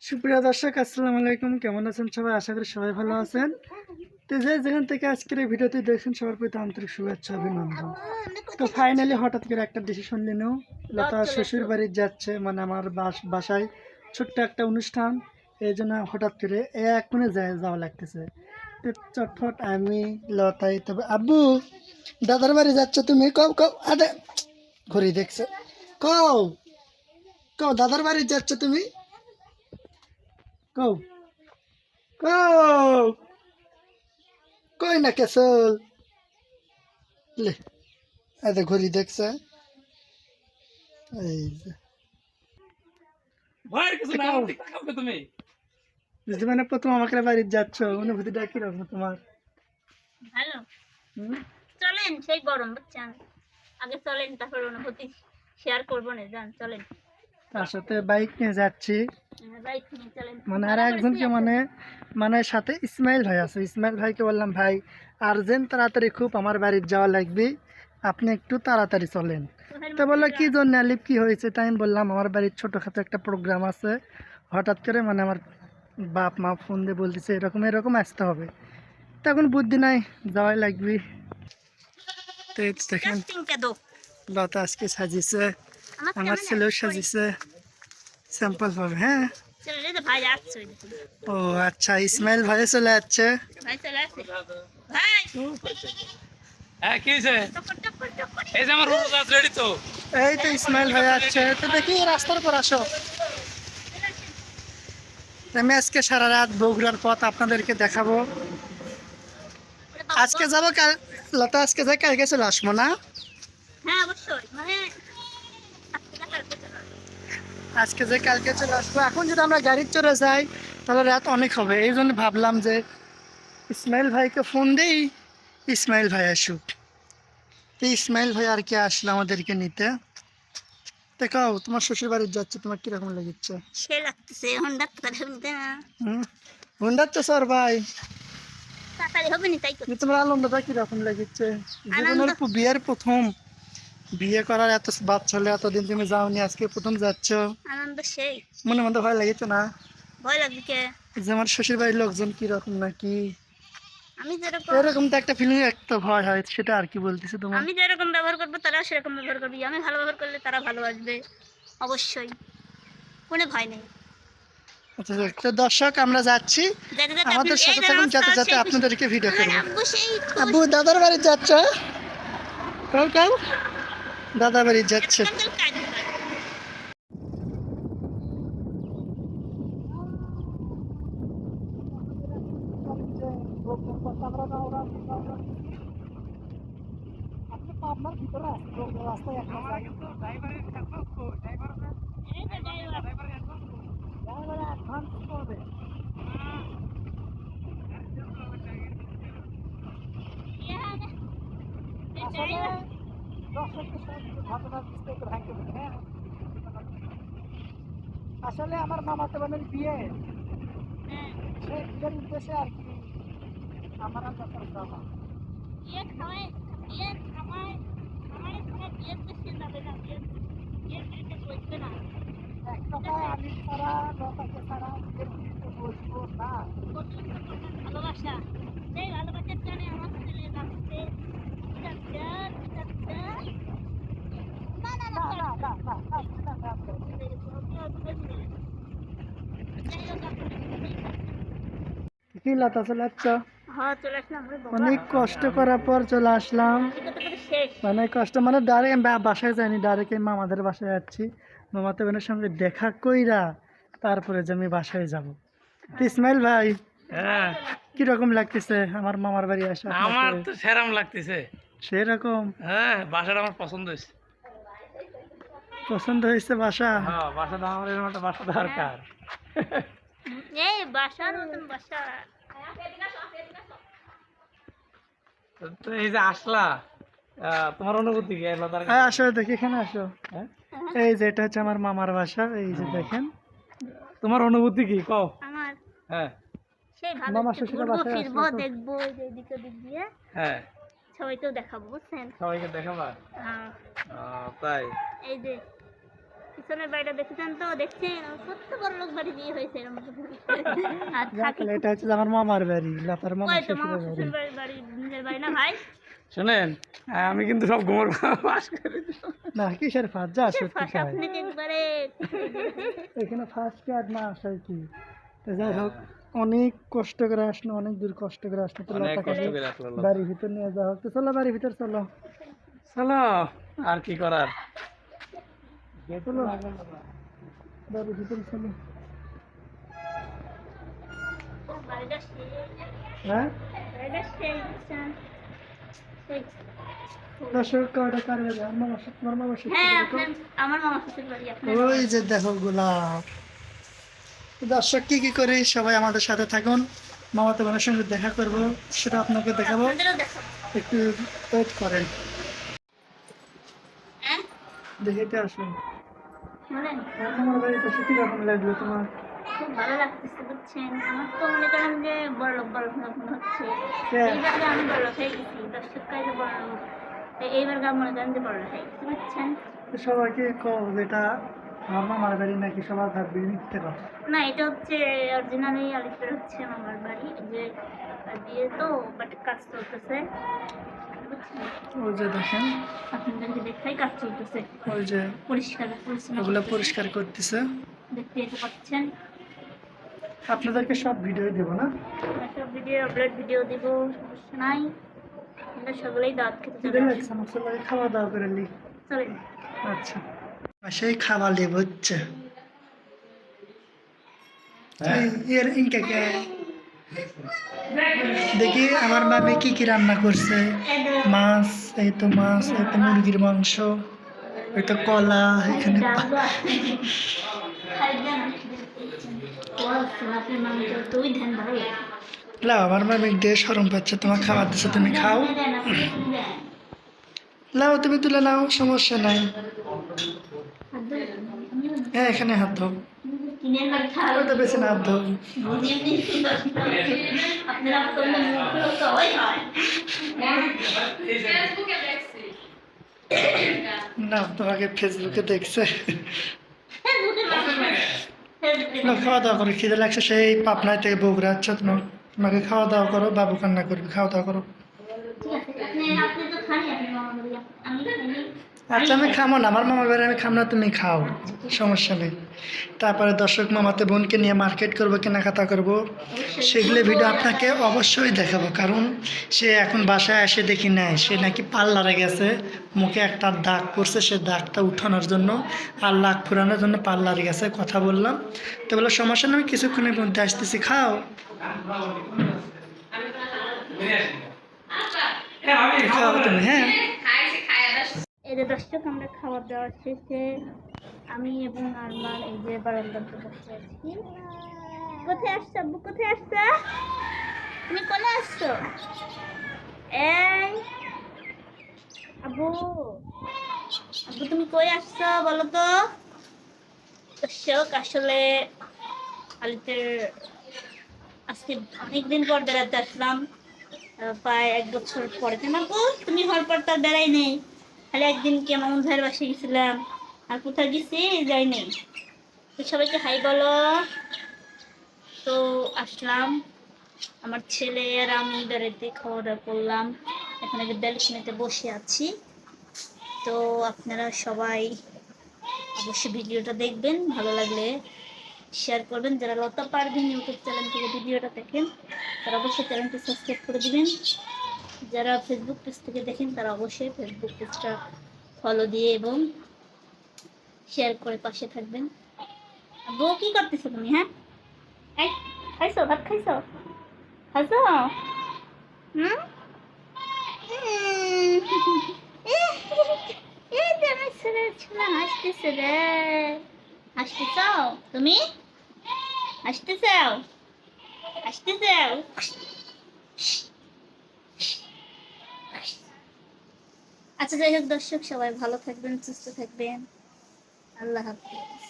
সুপ্রিয় দর্শক, আসসালামু আলাইকুম। কেমন আছেন সবাই? আশা করি সবাই ভালো আছেন। তো যে যেখান থেকে আজকের এই ভিডিওটি দেখছেন, সবার প্রতি আন্তরিক শুভেচ্ছা, অভিনন্দন। তো ফাইনালি হঠাৎ করে একটা ডিসিশন নিলেও লতা শ্বশুর বাড়ি যাচ্ছে মানে আমার বাস- বাসায় ছোট্ট একটা অনুষ্ঠান। এই জন্য হঠাৎ করে এখনই যায়, যাওয়া লাগতেছে। তো চটফট আমি, লতাই, তবে আব্বু, দাদার বাড়ি যাচ্ছ তুমি? কও কও আরে ঘুরি দেখছে। কও কও, দাদার বাড়ি যাচ্ছ তুমি? কও কও কই না কেসল লে এতে ঘড়ি দেখছে এই যে ভয়ের কিছু না দেখাও। তুমি বুঝতে মানে প্রথম আমাকে বাড়ি যাচ্ছ। অনুভূতিটা কীরকম তোমার? ভালো। হুম? চলেন সেই গরম বুঝছেন? আগে চলেন তারপর অনুভূতি শেয়ার করব না যান চলেন। তার সাথে বাইক নিয়ে যাচ্ছি। মানে আর একজনকে মানে মানে সাথে ইসমাইল ভাই আছে। ইসমাইল ভাইকে বললাম ভাই আর্জেন্ট তাড়াতাড়ি খুব আমার বাড়ির যাওয়া লাগবে। আপনি একটু তাড়াতাড়ি চলেন। তো বলল কি জন্য আলিপ কি হয়েছে? তাই আমি বললাম আমার বাড়ির ছোটোখাটো একটা প্রোগ্রাম আছে। হঠাৎ করে মানে আমার বাপ মা ফোন দিয়ে বলতেছে এরকম এরকম আসতে হবে। তখন বুদ্ধি নাই যাওয়াই লাগবে। তো দেখেন লতা আজকে সাজিয়েছে আমার ছেলেও আছে? সাজিয়েছে। স্যাম্পল পাবে হ্যাঁ। ও আচ্ছা ইসমাইল ভাই চলে যাচ্ছে হ্যাঁ এই তো ইসমাইল ভাই আসছে তো দেখি রাস্তার পর আসো। আমি আজকে সারা রাত বগুড়ার পথ আপনাদেরকে দেখাবো। আজকে যাব কাল লতা আজকে যাই কালকে চলে আসব না? হ্যাঁ অবশ্যই মানে আজকে না কালকে চলে আসবে। আজকে যে কালকে চলে আসব এখন যদি আমরা গাড়ির চড়ে যাই তাহলে রাত অনেক হবে। এই জন্য ভাবলাম যে ইসমাইল ভাইকে ফোন দেই ইসমাইল ভাই আসুক। তো ইসমাইল ভাই আর কি আসলো আমাদেরকে নিতে? দেখাও তোমার শ্বশুর বাড়ি যাচ্ছে তোমার কীরকম লেগেছে? সে লাগতেছে এখন ডাক্তার না। হুম? তো ভাই? তাড়াতাড়ি হবে নি তাই তোমার আনন্দটা কীরকম লেগেছে? জীবনের বিয়ের প্রথম। বিয়ে করার এত বাচ্চা হলে এতদিন তুমি যাওনি আজকে প্রথম যাচ্ছ। আনন্দ সেই। মনে মধ্যে ভয় লেগেছে না? ভয় লাগবে কে? যে আমার শ্বশুর বাড়ির লোকজন কীরকম নাকি? আমি যেরকম এরকম তো একটা ফিলিং একটা ভয় হয় সেটা আর কি বলতেছে তোমার? আমি যেরকম ব্যবহার করব তারাও সেরকম ব্যবহার করবে। আমি ভালো ব্যবহার করলে তারা ভালোবাসবে অবশ্যই। কোনো ভয় নেই। আচ্ছা তো দর্শক আমরা যাচ্ছি। আমাদের সাথে থাকুন যাতে যাতে আপনাদেরকে ভিডিও করব। আব্বু দাদার বাড়ি যাচ্ছে? কাউ কাউ দাদা বাড়ি যাচ্ছে। সুন্দর আসলে আমার মামাতো বোনের বিয়ে। সেই বিয়ের উদ্দেশ্যে আর কি আমার আর যাওয়া বিয়ে খাওয়ায়, বিয়ে খাওয়ায়, খাওয়ায় ছাড়া বিয়ের দেশে যাবে না, বিয়ের- বিয়ের বাড়িতে বসবে না। এক কথায় আমি ছাড়া লতাকে ছাড়া বিয়ের পিড়িতে বসবো না। প্রচণ্ড প্রকার ভালোবাসা। সেই ভালোবাসার টানে আমার ছেলে যাচ্ছে কি লতা চলে হ্যাঁ অনেক কষ্ট করার পর চলে আসলাম। মানে কষ্ট মানে ডাইরেক্ট বাসায় যাইনি ডাইরেক্ট এই মামাদের বাসায় যাচ্ছি। মামাতে বোনের সঙ্গে দেখা কইরা তারপরে যে আমি বাসায় যাব। তো ইসমাইল ভাই হ্যাঁ। কীরকম লাগতেছে আমার মামার বাড়ি আসা? আমার তো সেরাম লাগতেছে। সেরকম? হ্যাঁ বাসাটা আমার পছন্দ হয়েছে। পছন্দ হয়েছে বাসা? হ্যাঁ বাসাটা আমার এরকম একটা বাসা দরকার। এই বাসার মতন বাসা। তো- তো এই যে আসলা তোমার অনুভূতি কি? এলো তার হ্যাঁ আসো দেখি এখানে আসো। হ্যাঁ? এই যে এটা হচ্ছে আমার মামার বাসা এই যে দেখেন। তোমার অনুভূতি কি? কও। আমার হ্যাঁ। সেই ভালো মামা শ্বশুরের ঘুরবো বাসায় ফিরবো দেখব এদিক ওদিক দিয়ে। হ্যাঁ। সবাইকেও দেখাবো বুঝছেন? সবাইকে দেখাবা? হ্যাঁ। তাই? এই যে পিছনের বাড়িটা দেখেছেন তো দেখছেন কত বড় লোক বাড়ি বিয়ে হয়েছে আর থাকি এটা হচ্ছে আমার মামার বাড়ি লাপার মামা শ্বশুরের বাড়ি। শ্বশুর বাড়ি নিজের বাড়ি না ভাই? শোনেন আমি কিন্তু সব গোমর পাস করে। না কিসের ফাঁস? যা সত্যি আপনি একবারে এখানে ফার্স্ট কার্ড না আসার কি? তো যাই হোক অনেক কষ্ট করে আসলো অনেক দূর কষ্ট করে আসলো। তো। বাড়ির ভিতর নিয়ে যাওয়া হোক। তো চলো বাড়ির ভিতর চলো। চলো আর কি করার? চলো। বাড়ির ভিতর চলো। হ্যাঁ? আমার মামা হ্যাঁ শ্বশুর আপনার আমার মামা শ্বশুর বাড়ি ওই যে দেখো গোলাপ। দর্শক কি কি করি সবাই আমাদের সাথে থাকুন? মামাতো বোনের সঙ্গে দেখা করব সেটা আপনাকে দেখাবো। একটু ওয়েট করেন। হ্যাঁ? দেখেতে আসুন। বাড়িতে লাগল তোমার। খুব ভালো লাগতেছে বুঝছেন? আমার তো মনে করেন যে বড় লোক বড় লোক মনে হচ্ছে। হ্যাঁ। আমি বড় লোক হয়ে গেছি দর্শক কাজে বড় লোক? এইবার গা মনে করেন যে বড় লোক হয়ে গেছি বুঝছেন? তো সবাইকে যেটা আমার মামার বাড়ি নাকি সবার ভাববে মিথ্যে কথা না এটা হচ্ছে অরিজিনালি আলিপুর হচ্ছে আমার বাড়ি যে দিয়ে তো বাট কাজ চলতেছে। বুঝছেন ওই যে দেখেন। আপনাদেরকে দেখাই কাজ চলতেছে। ওই যে পরিষ্কার ওগুলো পরিষ্কার করতেছে। দেখতে যেতে পাচ্ছেন। আপনাদেরকে সব ভিডিও দেবো না? সব ভিডিও আপলোড ভিডিও দিব সমস্যা নাই। আমরা সকলেই দাঁত খেতে খাওয়া দাওয়া করে চলেন। আচ্ছা। সেই খাবার লেব হচ্ছে এর দেখি আমার বাবা কি কি রান্না করছে। মাছ এই তো মাছ এই তো মুরগির মাংস এই তো কলা এখানে আমার মামি দিয়ে সরম পাচ্ছে তোমার খাবার দিচ্ছে তুমি খাও। লাও তুমি তুলে নাও সমস্যা নাই। হ্যাঁ এখানে হাত ধো ওটা বেশি না হাত ধো হয় হয়। না তোমাকে ফেসবুকে দেখছে। না খাওয়া দাওয়া করো খিদে লাগছে সেই পাবনায় থেকে বগুড়া আচ্ছা তোমার তোমাকে খাওয়া দাওয়া করো বাবু কান্না করবে খাওয়া দাওয়া করো মামা আচ্ছা আমি খামো না। আমার মামার বাড়ি আমি খাম না তুমি খাও। সমস্যা নেই। তারপরে দর্শক মামাতে বোনকে নিয়ে মার্কেট করব কেনাকাটা করব। সেগুলো ভিডিও আপনাকে অবশ্যই দেখাবো কারণ সে এখন বাসায় এসে দেখি নেয় সে নাকি পার্লারে গেছে মুখে একটা দাগ পড়ছে সে দাগটা উঠানোর জন্য আর লাগ ফুরানোর জন্য পার্লারে গেছে কথা বললাম। তো বলে সমস্যা নেই আমি কিছুক্ষণের মধ্যে আসতেছি খাও। খাও তুমি হ্যাঁ। এই দর্শক, আমরা খাবার দাওয়া শেষে আমি এবং আরমান এই যে বারান্দাতে বসে আছি। কোথায় আসছো আব্বু? কোথায় আসছো? তুমি কোনে আসছো? এই, আব্বু। আব্বু, তুমি কই আসছো বলো তো? দর্শক, আসলে আলিতের আজকে অনেকদিন পর বেড়াতে আসলাম। প্রায় এক বছর পরে। কেন তুমি হওয়ার পর তার বেড়াই নেই। খালি একদিন কে মামুন ভাইয়ের বাসায় গেছিলাম? আর কোথায় গেছি যাইনি। তো সবাইকে হাই বলো। তো আসলাম। আমার ছেলে আর আমি বেড়াতে খাওয়া দাওয়া করলাম। এখানে যে ব্যালকনিতে বসে আছি। তো আপনারা সবাই অবশ্যই ভিডিওটা দেখবেন, ভালো লাগলে শেয়ার করবেন। যারা লতা পারবেন ইউটিউব চ্যানেল থেকে ভিডিওটা দেখেন, তারা অবশ্যই চ্যানেলটি সাবস্ক্রাইব করে দিবেন। যারা ফেসবুক পেজ থেকে দেখেন, তারা অবশ্যই ফেসবুক পেজটা ফলো দিয়ে এবং শেয়ার করে পাশে থাকবেন। বউ কি করতেছো তুমি হ্যাঁ? খাইছো? ভাত খাইছো? খাইছো? হুম? হাসতেছে রে। চাও তুমি? হাসতে চাও চাও আচ্ছা যাই হোক দর্শক সবাই ভালো থাকবেন সুস্থ থাকবেন। আল্লাহ হাফিজ।